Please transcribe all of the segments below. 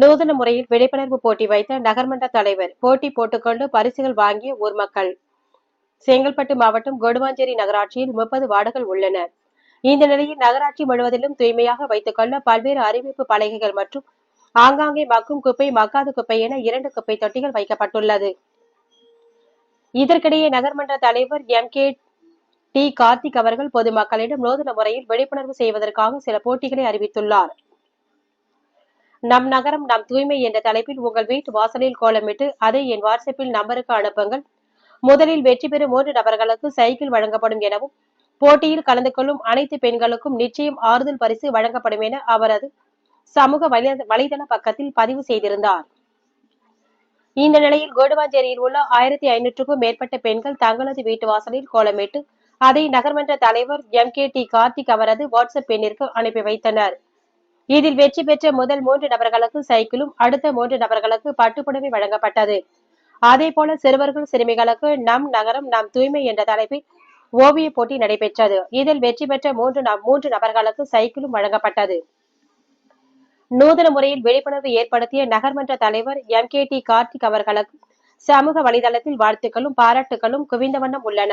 நூதன முறையில் விழிப்புணர்வு போட்டி வைத்த நகர்மன்ற தலைவர். போட்டி போட்டுக்கொண்டு பரிசுகள் வாங்கிய ஊர் மக்கள். செங்கல்பட்டு மாவட்டம் கொடுவாஞ்சேரி நகராட்சியில் முப்பது வார்டுகள் உள்ளன. இந்த நிலையில் நகராட்சி முழுவதிலும் தூய்மையாக வைத்துக் கொள்ள பல்வேறு அறிவிப்பு பலகைகள் மற்றும் ஆங்காங்கே மக்கும் குப்பை மக்காத குப்பை என இரண்டு குப்பை தொட்டிகள் வைக்கப்பட்டுள்ளது. இதற்கிடையே நகர்மன்ற தலைவர் எம். கே. டி. கார்த்திக் அவர்கள் பொதுமக்களிடம் நூதன முறையில் விழிப்புணர்வு செய்வதற்காக சில போட்டிகளை அறிவித்துள்ளார். நம் நகரம் நம் தூய்மை என்ற தலைப்பில் உங்கள் வீட்டு வாசலில் கோலமிட்டு அதை என் வாட்ஸ்அப்பில் நம்பருக்கு அனுப்புங்கள். முதலில் வெற்றி பெறும் மூன்று நபர்களுக்கு சைக்கிள் வழங்கப்படும் எனவும் போட்டியில் கலந்து கொள்ளும் அனைத்து பெண்களுக்கும் நிச்சயம் ஆறுதல் பரிசு வழங்கப்படும் என அவரது சமூக வலை- வலைதள பக்கத்தில் பதிவு செய்திருந்தார். இந்த நிலையில் கோடுவாஞ்சேரியில் உள்ள ஆயிரத்தி ஐநூற்றுக்கும் மேற்பட்ட பெண்கள் தங்களது வீட்டு வாசலில் கோலமிட்டு அதை நகர்மன்ற தலைவர் எம் கே டி கார்த்திக் அவரது வாட்ஸ்அப் எண்ணிற்கு அனுப்பி வைத்தனர். இதில் வெற்றி பெற்ற முதல் மூன்று நபர்களுக்கு சைக்கிளும் அடுத்த மூன்று நபர்களுக்கு பட்டுப்புடவை வழங்கப்பட்டது. அதே போல சிறுவர்கள் சிறுமிகளுக்கு நம் நகரம் நம் தூய்மை என்ற தலைப்பில் ஓவிய போட்டி நடைபெற்றது. இதில் வெற்றி பெற்ற மூன்று மூன்று நபர்களுக்கு சைக்கிளும் வழங்கப்பட்டது. நூதன முறையில் விழிப்புணர்வு ஏற்படுத்திய நகர்மன்ற தலைவர் எம். கே. டி. கார்த்திக் அவர்களுக்கு சமூக வலைதளத்தில் வாழ்த்துக்களும் பாராட்டுகளும் குவிந்த வண்ணம் உள்ளன.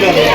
Thank you.